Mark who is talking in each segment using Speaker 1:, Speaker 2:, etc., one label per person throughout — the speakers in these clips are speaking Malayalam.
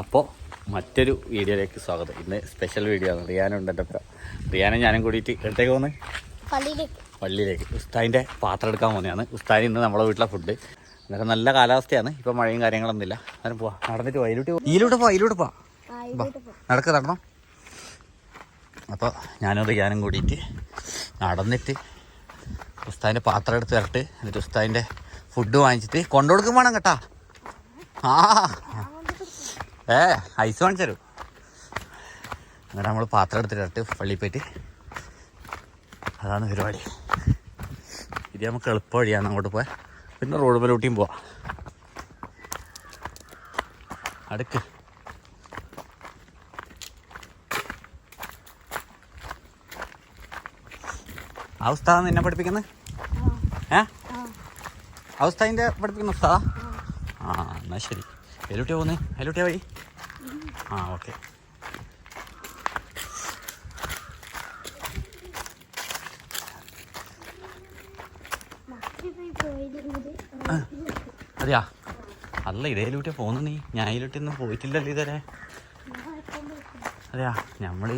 Speaker 1: അപ്പോൾ മറ്റൊരു വീഡിയോയിലേക്ക് സ്വാഗതം. ഇന്ന് സ്പെഷ്യൽ വീഡിയോ ആണ്. റിയാനുണ്ട് എന്റെ ഒപ്പം റിയാനും ഞാനും കൂടിയിട്ട് എടുത്തേക്ക് പോകുന്നത്
Speaker 2: പള്ളിയിലേക്ക്.
Speaker 1: പള്ളിയിലേക്ക്. ഉസ്താദിന്റെ പാത്രം എടുക്കാൻ പോകുന്നതാണ്. ഉസ്താദ് ഇന്ന് നമ്മളെ വീട്ടിലെ ഫുഡ് അന്നേരം നല്ല കാലാവസ്ഥയാണ്. ഇപ്പം മഴയും കാര്യങ്ങളൊന്നുമില്ല. അന്നേരം പോവാ. നടന്നിട്ട് പോവാ. ഇതിലോട്ട് ഇതിലോട്ട് പോവാ. ഇതിലോട്ട് പോവാ. നടക്ക് നടണം അപ്പോൾ ഞാനും റിയാനും കൂടിയിട്ട് നടന്നിട്ട് ഉസ്താദിന്റെ പാത്രം എടുത്ത് തരട്ട് എന്നിട്ട് ഉസ്താദിന്റെ ഫുഡ് വാങ്ങിച്ചിട്ട് കൊണ്ടുകൊടുക്കും വേണം കേട്ടാ. ആ. ഏ ഐസ് വാങ്ങിച്ചു തരും എന്നിട്ട് നമ്മൾ പാത്രം എടുത്ത് തരട്ട് പള്ളിയിൽ പോയിട്ട്. അതാണ് പരിപാടി. ഇത് നമുക്ക് എളുപ്പ വഴിയാണ് അങ്ങോട്ട് പോയാൽ പിന്നെ റോഡ് മേലോട്ടിയും പോവാം. അടുക്ക്. എന്നെ നിന്നെ പഠിപ്പിക്കുന്നത് ഏ? ഉസ്താദിന്റെ പഠിപ്പിക്കുന്ന ഉസ്താദാ? ആ എന്നാ ശരി. എലുട്ടിയാ പോകുന്നേ എലുട്ടിയാ വഴി? ആ ഓക്കെ. അതെയാ? അല്ല ഇതേ ലൂട്ടിയാ പോകുന്നു നീ. ഞാൻ പോയിട്ടില്ലല്ലോ ഇതുവരെ. അതെയാ? നമ്മൾ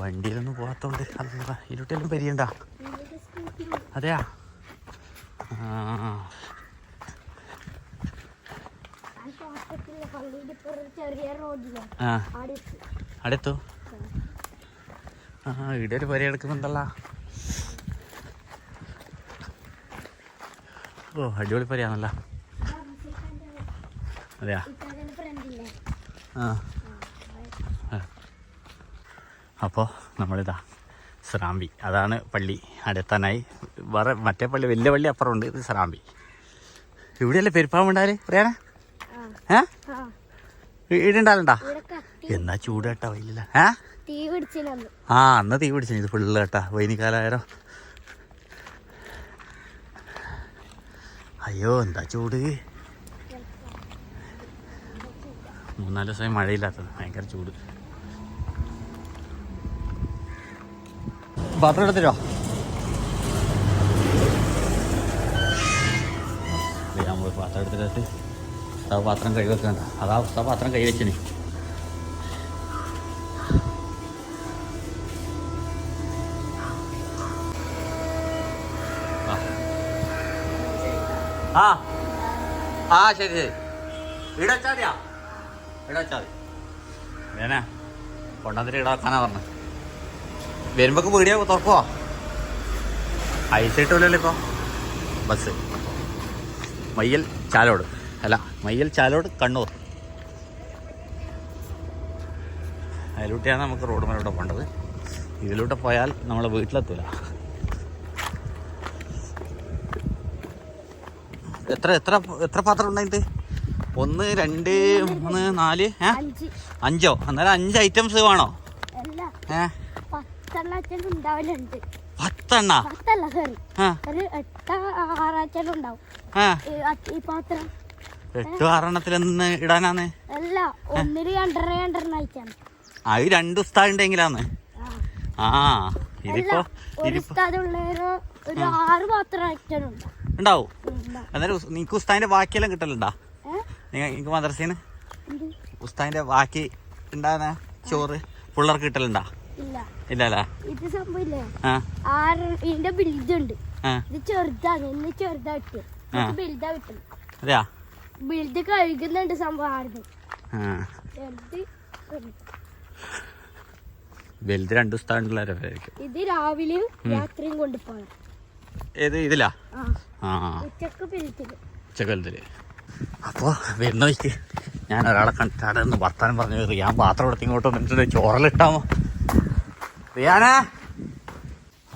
Speaker 1: വണ്ടിയിലൊന്നും പോകാത്തോണ്ട് അല്ല ഇതിലൂട്ടെല്ലാം പരിയണ്ട. അതെയാ? ആ
Speaker 2: പള്ളിയുടെ ഇപ്പുറം ചെറിയ റോഡില്ലേ
Speaker 1: ആ
Speaker 2: അവിടെ എത്തി.
Speaker 1: അടുത്തു ആ. ഇവിടെ ഒരു പരി എടുക്കുന്നുണ്ടല്ലോ. ഓ അടിപൊളി പരിയാണല്ലോ. അതെയാ? ആ. അപ്പോൾ നമ്മളിതാ സ്രാമ്പി. അതാണ് പള്ളി അടുത്താനായി. വേറെ മറ്റേ പള്ളി വലിയ പള്ളി അപ്പുറമുണ്ട് ഇത് സ്രാമ്പി. ഇവിടെയല്ലേ പെരുപ്പാവുണ്ടാൽ പറയാനാ? ഏ? ഇടുണ്ടാലുണ്ടാ എന്നാ ചൂട് കേട്ടാ വൈലില്ല ഏ ആ അന്ന് തീ പിടിച്ചു ഇത് ഫുള്ള് കേട്ടാ. വൈനിക്കാലായാലോ അയ്യോ എന്താ ചൂട്? മൂന്നാൽ ദിവസമായി മഴയില്ലാത്തത്. ഭയങ്കര ചൂട്. പാത്രം എടുത്തിരോ പോയി പാത്രം എടുത്തിട്ട് ആ പാത്രം കൈ വെക്കണ്ട. അതാ ഉസ്താവ് പാത്രം കൈ വെച്ചിന്. ആ. ആ ശരി ശരി. ഇവിടെ വെച്ചാ മതിയാ ഇവിടെ വെച്ചാ മതി വേനെ കൊണ്ടുവന്നിട്ട് ഇവിടെ വെക്കാനാ പറഞ്ഞത് വരുമ്പോ വീടിയോ തുറക്കുവോ? ഐസ് കിട്ടൂലല്ലോ ഇപ്പൊ. ബസ്. മയ്യൽ ചാലോട്. അല്ല മയ്യൽ ചാലോട് കണ്ണൂർ. അതിലൂട്ടിയാണ് നമുക്ക് റോഡ് മേലോട്ട് പോകേണ്ടത്. ഇതിലൂടെ പോയാൽ നമ്മൾ വീട്ടിലെത്തൂല. എത്ര എത്ര എത്ര പാത്രം ഉണ്ടായിട്ട് ഒന്ന് രണ്ട് മൂന്ന് നാല് ഏ?
Speaker 2: അഞ്ച്.
Speaker 1: അന്നേരം അഞ്ച് ഐറ്റംസ് വേണോ? ഏ? പത്തെണ്ണ
Speaker 2: എട്ട്
Speaker 1: ആറെണ്ണത്തിൽ എന്ന് ഇടാനാന്ന്?
Speaker 2: അത് രണ്ടു രണ്ടെണ്ണ അയച്ചാണ്
Speaker 1: ആ ഇതിപ്പോ ഉണ്ടാവും. എന്നാലും നിനക്ക് ഉസ്താദിന്റെ ബാക്കിയെല്ലാം കിട്ടലുണ്ടാ?
Speaker 2: ഏഹ് മദ്രസീന്
Speaker 1: ഉസ്താദിന്റെ ബാക്കി ഉണ്ടാകുന്ന ചോറ് പിള്ളേർക്ക് കിട്ടലുണ്ടാ?
Speaker 2: ഇല്ല.
Speaker 1: ഇല്ലല്ലേ?
Speaker 2: ഇത് സംഭവില്ലേ? ഇതിന്റെ ബിൽഡ് ഉണ്ട്. ഇത് ചെറുതാണ് ഇന്ന് ചെറുതാ കിട്ടും
Speaker 1: ആ.
Speaker 2: ബിൽഡാ കിട്ടും
Speaker 1: അതെയാ?
Speaker 2: ബിൽഡ് കഴുകുന്നുണ്ട് സംഭവം ആടുന്നു വലുത്.
Speaker 1: രണ്ട്
Speaker 2: ഇത് രാവിലെയും രാത്രിയും
Speaker 1: ഏത് ഇതിലാ?
Speaker 2: ആ.
Speaker 1: ഉച്ചയ്ക്ക് അപ്പോൾ വരുന്ന വയ്ക്ക് ഞാൻ ഒരാളെ കണ്ടിട്ട് അവിടെ നിന്ന് വർത്താനം പറഞ്ഞു റിയാൻ പാത്രം എടുത്ത് ഇങ്ങോട്ട് വന്നിട്ട് ചോറലിട്ടാമോ? റിയാനാ?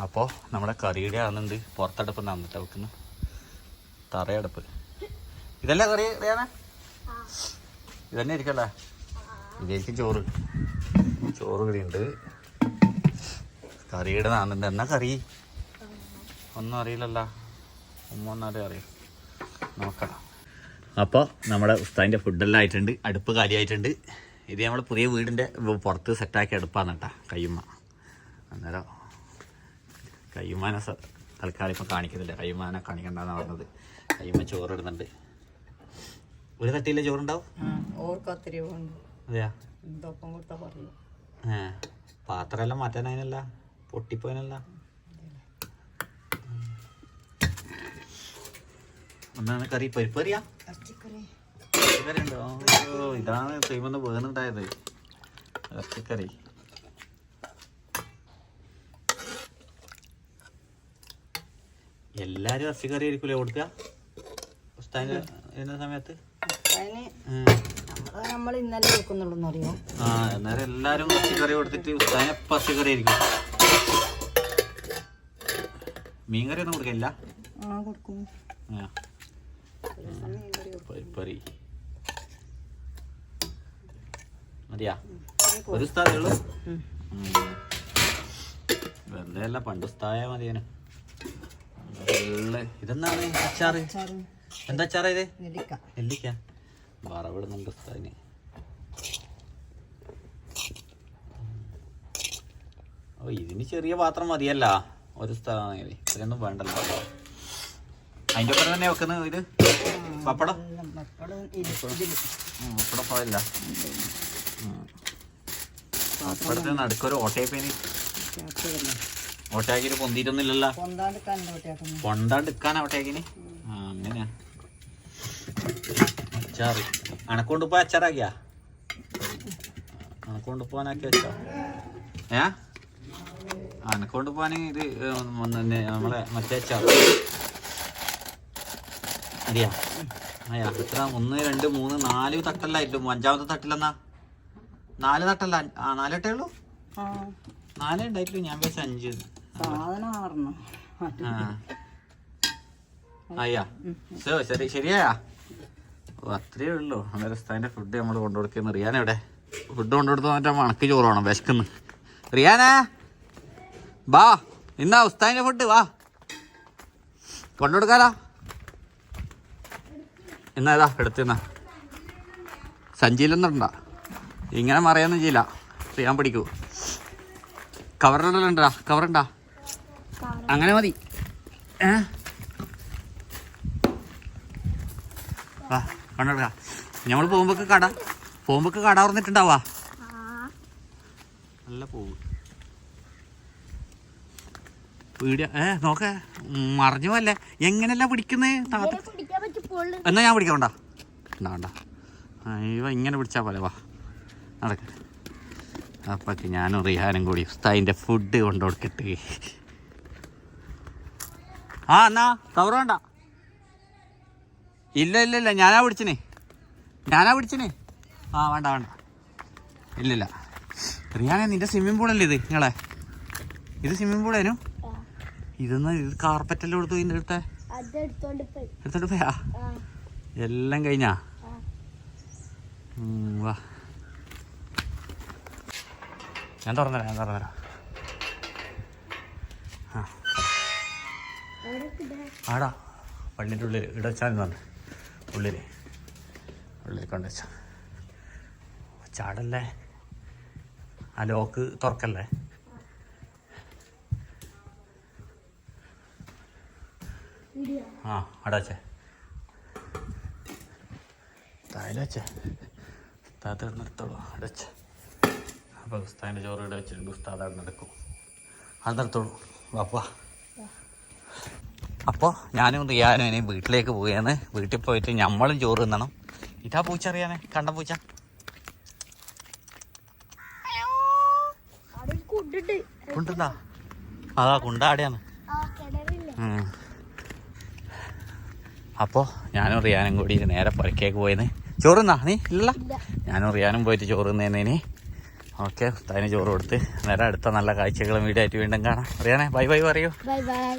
Speaker 1: അപ്പോൾ നമ്മുടെ കറിയുടെ ആണെന്നുണ്ട് പുറത്തടുപ്പ് നന്നിട്ട് വെക്കുന്നു. തറയടുപ്പ്. ഇതല്ലേ കറി ഇതന്നെ ഇരിക്കല്ലേ ഇതേക്കും ചോറ്. ചോറ് കറിയുണ്ട് കറിയുടെ നാന്നുണ്ട് എന്നാ കറി. ഒന്നും അറിയില്ലല്ല. ഉമ്മ ഒന്നാലേ അറിയാം നോക്കാം. അപ്പോൾ നമ്മുടെ ഉസ്താദിന്റെ ഫുഡെല്ലാം ആയിട്ടുണ്ട്. അടുപ്പ് കാര്യമായിട്ടുണ്ട് ഇത് നമ്മൾ പുതിയ വീടിന്റെ പുറത്ത് സെറ്റാക്കി അടുപ്പാണ് കേട്ടോ കയ്യുമ്മ. അന്നേരം കയ്യുമാനെ തൽക്കാലം ഇപ്പം കാണിക്കുന്നില്ല. കയ്യുമാനെ കാണിക്കണ്ടെന്നാണ് പറഞ്ഞത്. കയ്യുമ്മ ചോറിടുന്നുണ്ട് ഒരു തട്ടിയിലെ ചോറുണ്ടാവും?
Speaker 3: ഓർക്ക് ഒത്തിരി
Speaker 1: അതെയാ?
Speaker 3: എന്തൊപ്പം കൊടുത്താ പറയും.
Speaker 1: ഏ പാത്രമെല്ലാം മാറ്റാനായിനല്ല പൊട്ടിപ്പോയനല്ല ഒന്നാണ് കറി. പരിപ്പ് കറിയാ? ഉണ്ടോ ഇതാണ് ചെയ്യുമ്പോൾ വേണുണ്ടായത്. ഇറച്ചിക്കറി. എല്ലാരും ഇറച്ചിക്കറി ആയിരിക്കൂലേ കൊടുക്കുക? ഉസ്താദിന് സമയത്ത്?
Speaker 3: അതിന്. നമ്മൾ നമ്മൾ ഇന്നലെ അറിയോ?
Speaker 1: ആ എന്നാലും എല്ലാരും പച്ചക്കറി കൊടുത്തിട്ട് ഉസ്താദിന് പച്ചക്കറി ആയിരിക്കും? മീൻകറി ഒന്നും കൊടുക്കില്ല
Speaker 3: ആ കൊടുക്കും. ഒരു സമയം കറി
Speaker 1: പരിപ്പറി മതിയാ? ഒരു ഉസ്താദേ ഉള്ളൂ?
Speaker 3: ഉം.
Speaker 1: ഉം. വെറുതെ അല്ല പണ്ട് ഉസ്തായ മതിയേനു. ഇതെന്താണ്? അച്ചാറ്. എന്താ അച്ചാറ് ഇത്?
Speaker 3: നെല്ലിക്ക.
Speaker 1: നെല്ലിക്ക. വറവിടുന്നുണ്ട് ഉസ്താദിന്. ഓ ഇതിന് ചെറിയ പാത്രം മതിയല്ല ഒരു സ്ഥലമാണെങ്കിൽ ഇത്രയൊന്നും വേണ്ടല്ലോ. അതിന്റെ ഒപ്പം തന്നെ വെക്കുന്നത് ഇത്? പപ്പടം?
Speaker 3: പപ്പടം
Speaker 1: പോയല്ല പപ്പടത്തിന് നടുക്കൊരു ഓട്ടയപ്പേന്. ഓട്ടയാക്കിട്ട് പൊന്തിയിട്ടൊന്നുമില്ലല്ലോ. കൊണ്ടാണ്ടിക്കാനാ ഓട്ടയാക്കിന്? അച്ചാറ് അണക്കൊണ്ട് പോയി അച്ചാറാക്കിയാ അണക്കൊണ്ട് പോകാനാക്കിയ അച്ചാർ ഏ അണക്കൊണ്ട് പോകാൻ ഇത് നമ്മളെ മറ്റേ അച്ചാർ. അറിയാ അയ്യാ എത്ര? ഒന്ന് രണ്ട് മൂന്ന് നാല് തട്ടല്ലായിട്ടും അഞ്ചാമത്തെ തട്ടിലെന്നാ? നാല് തട്ടല്ല? ആ നാല് തട്ടേ ഉള്ളൂ? നാലേ ഉണ്ടായിട്ടുള്ളൂ. ഞാൻ വെച്ച അഞ്ച്. അയ്യാ ശരി ശരി ശരിയാ ഓ അത്രയേ ഉള്ളൂ. അന്നേരം ഉസ്താദിന്റെ ഫുഡ് നമ്മൾ കൊണ്ടുകൊടുക്കുന്നു റിയാന എവിടെ? ഫുഡ് കൊണ്ടുകൊടുത്ത് മറ്റേ മണക്ക് ചോറ് വേണം വിശക്കുന്നു. റിയാന ബാ ഇന്നാ ഉസ്താദിന്റെ ഫുഡ് വാ. കൊണ്ടുകൊടുക്കാലോ. എന്നാ ഇതാ എടുത്തുന്നാ സഞ്ചിയിലൊന്നും ഉണ്ടാ ഇങ്ങനെ മറിയൊന്നും ചെയ്യില്ല. റിയാൻ പിടിക്കൂ. കവറിലുണ്ടാ കവറുണ്ടാ അങ്ങനെ മതി. ഏ? വാ. കണ്ടെടുക്ക നമ്മൾ പോകുമ്പോ കട. പോകുമ്പോ കട തുറന്നിട്ടുണ്ടാവാ. നല്ല പോവ്. വീഡിയോ ഏ നോക്ക. മറിഞ്ഞു അല്ലേ എങ്ങനെയല്ല പിടിക്കുന്നേ? താത്ത എന്നാ ഞാൻ പിടിക്കണ്ട വേണ്ട വേണ്ട അയ്യോ ഇങ്ങനെ പിടിച്ചാ പോലെ വാ. നടക്ക. അപ്പൊക്ക് ഞാനും റിഹാനും കൂടി ഉസ്താദിന്റെ ഫുഡ് കൊണ്ടു കൊടുക്കട്ടെ ആ എന്നാ കവർ വേണ്ട. ഇല്ല ഇല്ല ഇല്ല. ഞാനാ പിടിച്ചിനെ. ഞാനാ പിടിച്ചിനെ. ആ വേണ്ട വേണ്ട. ഇല്ല റിയാനെ നിന്റെ സ്വിമ്മിംഗ് പൂളല്ലേ ഇത്? നിങ്ങളെ? ഇത് സ്വിമ്മിംഗ് പൂളേനു ഇതൊന്ന് ഇത് കാർപ്പറ്റെല്ലാം കൊടുത്തു ഇതിന്റെ അടുത്ത?
Speaker 2: എടുത്തോണ്ട് പോയി?
Speaker 1: എല്ലാം കഴിഞ്ഞാ? വാ. ഞാൻ തുറന്നുതരാം ഞാൻ തുറന്നുതരാം ആ. ആടാ പള്ളിന്റെ ഉള്ളിൽ ഇടച്ചാൽ പറഞ്ഞു. ഉള്ളിൽ ഉള്ളിൽ കൊണ്ട് വെച്ചാൽ ചാടല്ലേ? ആ ലോക്ക് തുറക്കല്ലേ? ആ അവിടെ വെച്ചേ. താഴെ ഉസ്താദ് നിർത്തോളൂ അവിടെ വെച്ചേ. അപ്പോൾ ഉസ്താദിന്റെ ചോറ് ഇവിടെ വെച്ചിട്ടുണ്ട്. ഉസ്താദ് അവിടെ നടക്കും. അത് നിർത്തോളൂ വാപ്പാ അപ്പോൾ ഞാനും റിയാനും ഇനി വീട്ടിലേക്ക് പോവുകയാണ്. വീട്ടിൽ പോയിട്ട് നമ്മളും ചോറ് തിന്നണം. ഇതാ പൂച്ച അറിയാനേ. കണ്ട പൂച്ച. കുണ്ടാ അതാ കുണ്ടാടിയാണ്
Speaker 2: ആ കിണറില്ലേ
Speaker 1: അപ്പോൾ ഞാനും റിയാനും കൂടി നേരെ പുരക്കേക്ക് പോയെന്ന് ചോറ് തിന്നാ? നീ
Speaker 2: ഇല്ല
Speaker 1: ഞാനും റിയാനും പോയിട്ട് ചോറ് തിന്നേനി ഓക്കെ ഉസ്താദിന് ചോറ് കൊടുത്ത്. നേരെ അടുത്ത നല്ല കാഴ്ചകളും വീഡിയോ ആയിട്ട് വീണ്ടും കാണാം. റിയാനെ ബൈ ബൈ പറയൂ.
Speaker 2: Bye bye.